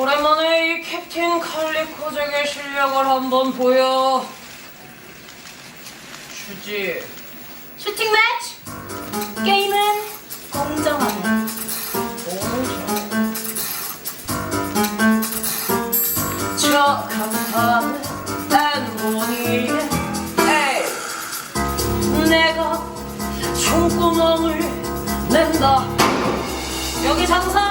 오랜만에 이 캡틴 칼리코잭의 실력을 한번 보여. 주지. 슈팅 매치! 게임은 공정한 내가 총구멍을 낸다. 여기 장사!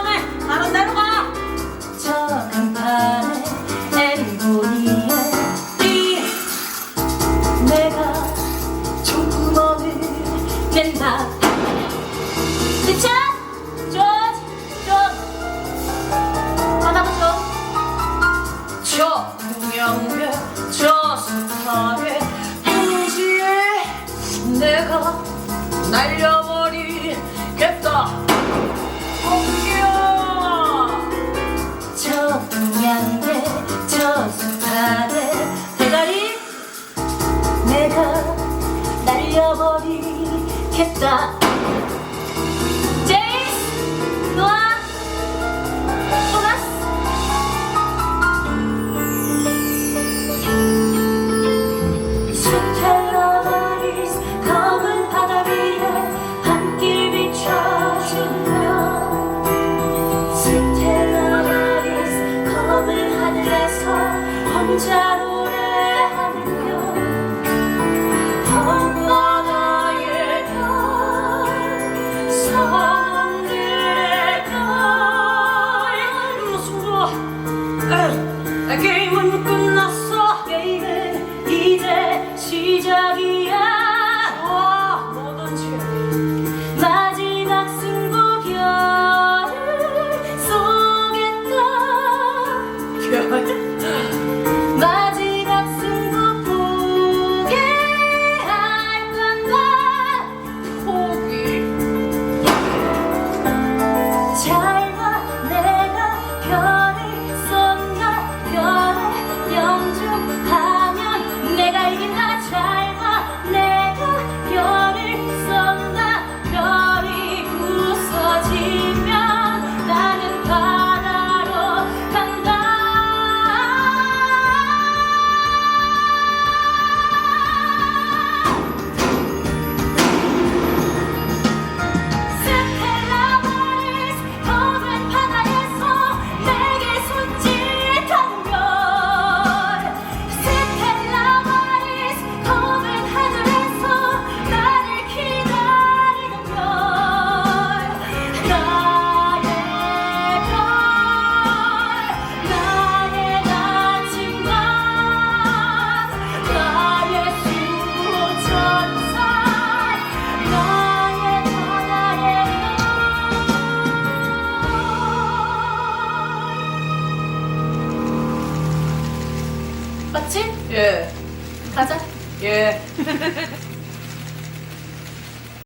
내가 날려버리겠다. 공기야. 청명배 저 스타의 대가리 내가 날려버리겠다. けた。I came on 맞지? 예. 가자. 예.